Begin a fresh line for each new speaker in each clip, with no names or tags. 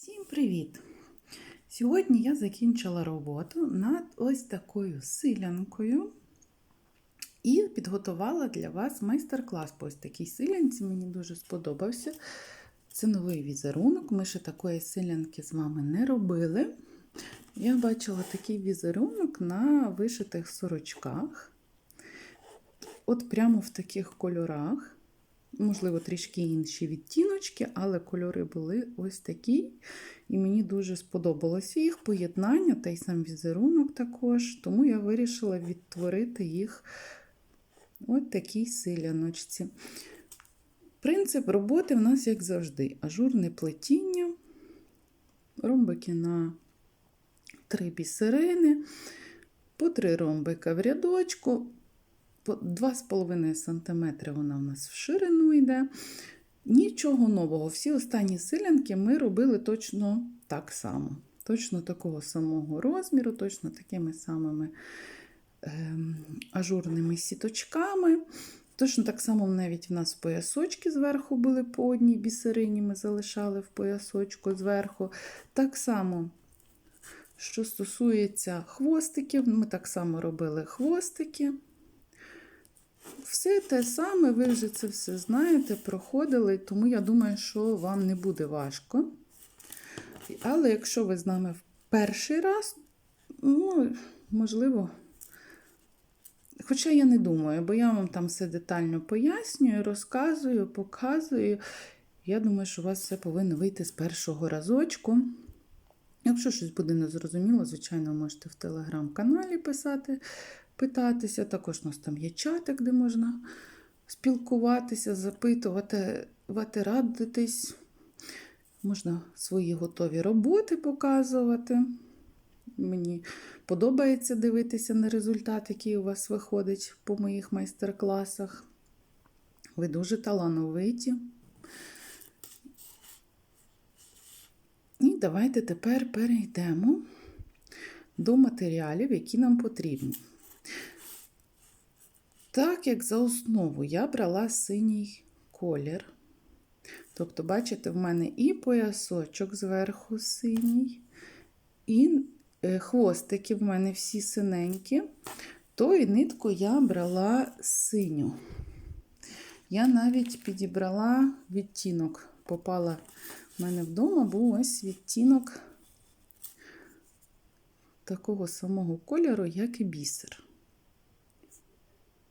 Всім привіт! Сьогодні я закінчила роботу над ось такою силянкою і підготувала для вас майстер-клас по ось такій силянці. Мені дуже сподобався. Це новий візерунок. Ми ще такої силянки з вами не робили. Я бачила такий візерунок на вишитих сорочках. От прямо в таких кольорах. Можливо, трішки інші відтіночки, але кольори були ось такі. І мені дуже сподобалося їх поєднання, та й сам візерунок також. Тому я вирішила відтворити їх от такій силяночці. Принцип роботи в нас, як завжди, ажурне плетіння, ромбики на три бісерини, по три ромбика в рядочку. 2,5 см вона в нас в ширину йде. Нічого нового. Всі останні силянки ми робили точно так само. Точно такого самого розміру, точно такими самими е, ажурними сіточками. Точно так само навіть в нас поясочки зверху були по одній бісерині, ми залишали в поясочку зверху. Так само, що стосується хвостиків, ми так само робили хвостики. Все те саме, ви вже це все знаєте, проходили, тому я думаю, що вам не буде важко. Але якщо ви з нами в перший раз, ну, можливо, хоча я не думаю, бо я вам там все детально пояснюю, розказую, показую. Я думаю, що у вас все повинно вийти з першого разочку. Якщо щось буде незрозуміло, звичайно, можете в телеграм-каналі писати питатися. Також у нас там є чатик, де можна спілкуватися, запитувати, радитись. Можна свої готові роботи показувати. Мені подобається дивитися на результат, який у вас виходить по моїх майстер-класах. Ви дуже талановиті. І давайте тепер перейдемо до матеріалів, які нам потрібні. Так як за основу я брала синій колір. Тобто, бачите, в мене і поясочок зверху синій, і е, хвостики в мене всі синенькі, то і нитку я брала синю. Я навіть підібрала відтінок. Попала в мене вдома, був ось відтінок такого самого кольору, як і бісер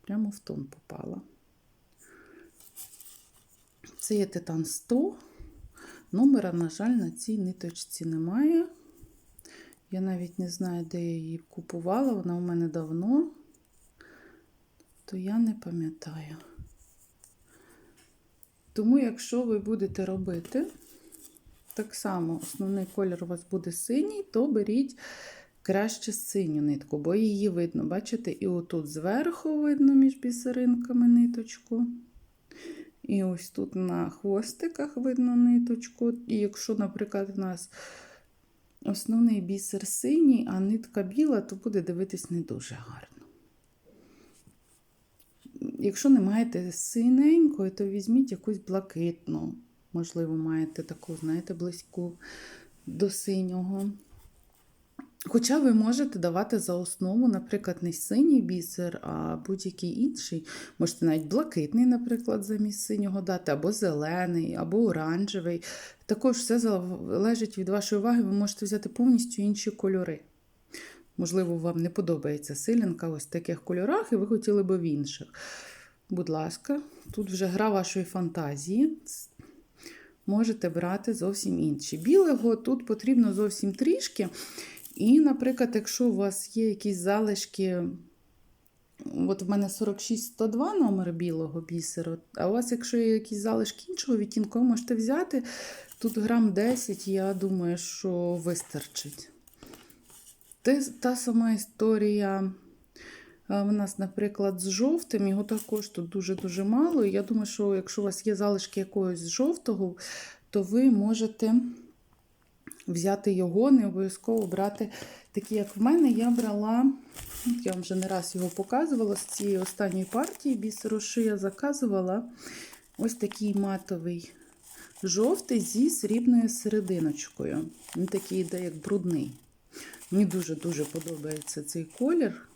прямо в тон попала. Це є титан 100. Номера, на жаль, на цій ниточці немає. Я навіть не знаю, де я її купувала, вона у мене давно, то я не пам'ятаю. Тому, якщо ви будете робити, так само основний колір у вас буде синій, то беріть краще синю нитку, бо її видно, бачите, і отут зверху видно між бісеринками ниточку. І ось тут на хвостиках видно ниточку. І якщо, наприклад, в нас основний бісер синій, а нитка біла, то буде дивитись не дуже гарно. Якщо не маєте синенької, то візьміть якусь блакитну. Можливо, маєте таку, знаєте, близьку до синього. Хоча ви можете давати за основу, наприклад, не синій бісер, а будь-який інший. Можете навіть блакитний, наприклад, замість синього дати, або зелений, або оранжевий. Також все залежить від вашої уваги, ви можете взяти повністю інші кольори. Можливо, вам не подобається силянка ось в таких кольорах, і ви хотіли б в інших. Будь ласка, тут вже гра вашої фантазії. Можете брати зовсім інші. Білого тут потрібно зовсім трішки. І, наприклад, якщо у вас є якісь залишки, от в мене 46-102 номер білого бісеру, а у вас, якщо є якісь залишки іншого відтінку, можете взяти. Тут грам 10, я думаю, що вистачить. Та сама історія. В нас, наприклад, з жовтим, його також тут дуже-дуже мало. І я думаю, що якщо у вас є залишки якогось жовтого, то ви можете взяти його, не обов'язково брати такі, як в мене. Я брала, я вам вже не раз його показувала з цієї останньої партії бісеру, що я заказувала ось такий матовий жовтий зі срібною серединочкою. Він такий йде, як брудний. Мені дуже-дуже подобається цей колір.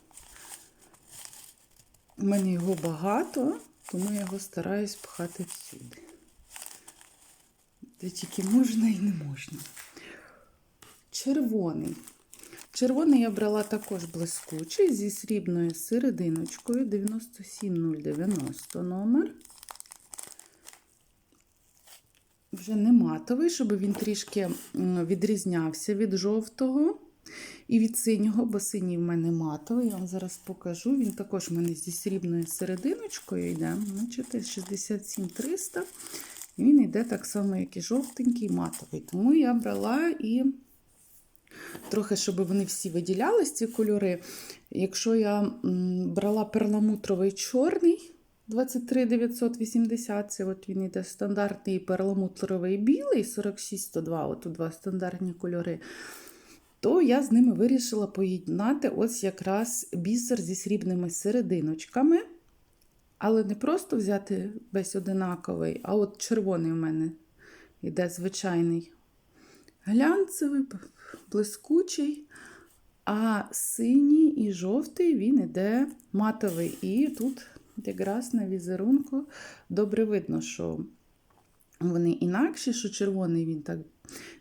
У мене його багато, тому я його стараюсь пхати всюди. Де тільки можна і не можна. Червоний. Червоний я брала також блискучий зі срібною серединочкою 97090 номер. Вже не матовий, щоб він трішки відрізнявся від жовтого і від синього, бо синій в мене матовий. Я вам зараз покажу. Він також в мене зі срібною серединочкою йде. Бачите, 67300. Він йде так само, як і жовтенький, матовий. Тому я брала і трохи, щоб вони всі виділялись, ці кольори. Якщо я брала перламутровий чорний 23980, це от він йде стандартний перламутровий білий 46102, от два стандартні кольори, то я з ними вирішила поєднати ось якраз бісер зі срібними серединочками. Але не просто взяти весь одинаковий, а от червоний у мене йде звичайний глянцевий, блискучий, а синій і жовтий він іде матовий. І тут якраз на візерунку добре видно, що вони інакші, що червоний він так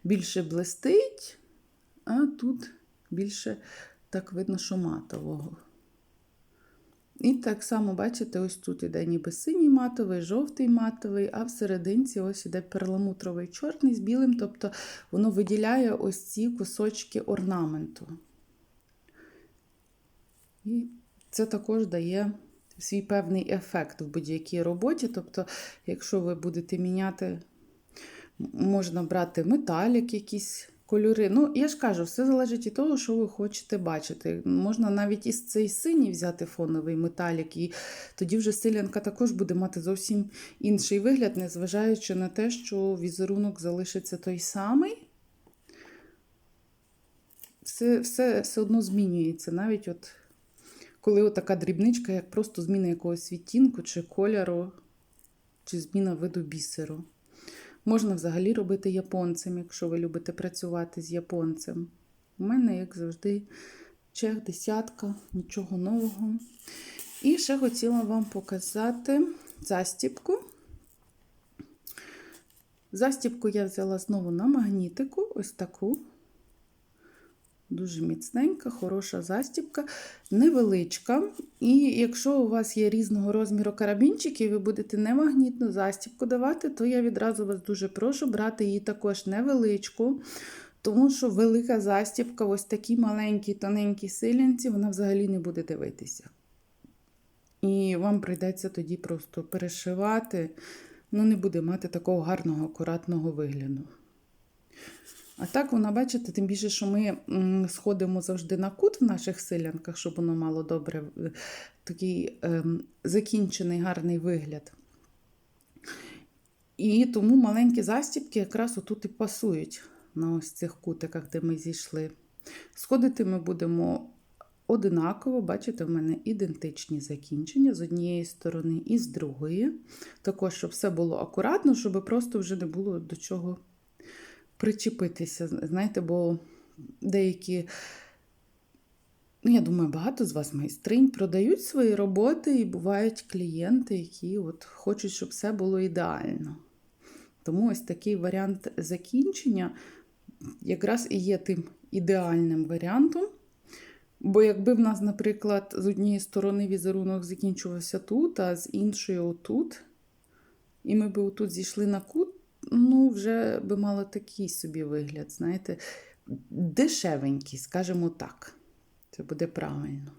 більше блистить, а тут більше так видно, що матового. І так само, бачите, ось тут іде ніби синій матовий, жовтий матовий, а всерединці ось іде перламутровий чорний з білим, тобто воно виділяє ось ці кусочки орнаменту. І це також дає свій певний ефект в будь-якій роботі. Тобто, якщо ви будете міняти, можна брати металік якийсь кольори. Ну, я ж кажу, все залежить від того, що ви хочете бачити. Можна навіть із цей синій взяти фоновий металік, і тоді вже силянка також буде мати зовсім інший вигляд, незважаючи на те, що візерунок залишиться той самий. Все все, все одно змінюється. Навіть от коли така дрібничка, як просто зміна якогось відтінку, чи кольору, чи зміна виду бісеру. Можна взагалі робити японцем, якщо ви любите працювати з японцем. У мене, як завжди, чех, десятка, нічого нового. І ще хотіла вам показати застіпку. Застіпку я взяла знову на магнітику, ось таку. Дуже міцненька, хороша застібка, невеличка. І якщо у вас є різного розміру карабінчики, і ви будете не магнітну застібку давати, то я відразу вас дуже прошу брати її також невеличку, тому що велика застібка, ось такі маленькі, тоненькі силянці, вона взагалі не буде дивитися. І вам прийдеться тоді просто перешивати, ну, не буде мати такого гарного, акуратного вигляду. А так вона, бачите, тим більше, що ми сходимо завжди на кут в наших силянках, щоб воно мало добре е, такий ем, закінчений гарний вигляд. І тому маленькі застібки якраз отут і пасують на ось цих кутиках, де ми зійшли. Сходити ми будемо одинаково, бачите, в мене ідентичні закінчення з однієї сторони і з другої. Також, щоб все було акуратно, щоб просто вже не було до чого причепитися. Знаєте, бо деякі, ну, я думаю, багато з вас майстринь продають свої роботи, і бувають клієнти, які от хочуть, щоб все було ідеально. Тому ось такий варіант закінчення якраз і є тим ідеальним варіантом. Бо якби в нас, наприклад, з однієї сторони візерунок закінчувався тут, а з іншої отут, і ми б отут зійшли на кут, ну, вже би мало такий собі вигляд, знаєте, дешевенький, скажімо так. Це буде правильно.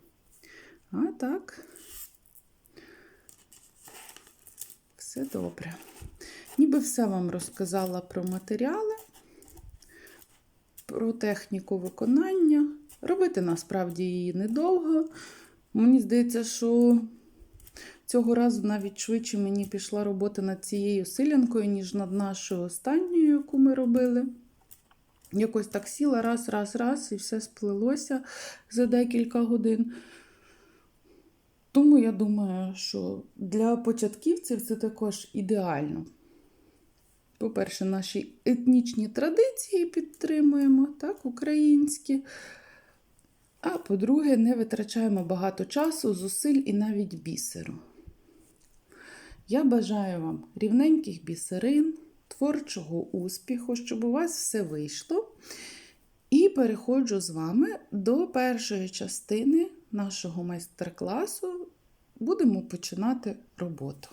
А так, все добре. Ніби все вам розказала про матеріали, про техніку виконання. Робити насправді її недовго. Мені здається, що Цього разу навіть швидше мені пішла робота над цією силянкою, ніж над нашою останньою, яку ми робили. Якось так сіла раз, раз, раз, і все сплелося за декілька годин. Тому я думаю, що для початківців це також ідеально. по-перше, наші етнічні традиції підтримуємо, так, українські. А по-друге, не витрачаємо багато часу, зусиль і навіть бісеру. Я бажаю вам рівненьких бісерин, творчого успіху, щоб у вас все вийшло. І переходжу з вами до першої частини нашого майстер-класу. Будемо починати роботу.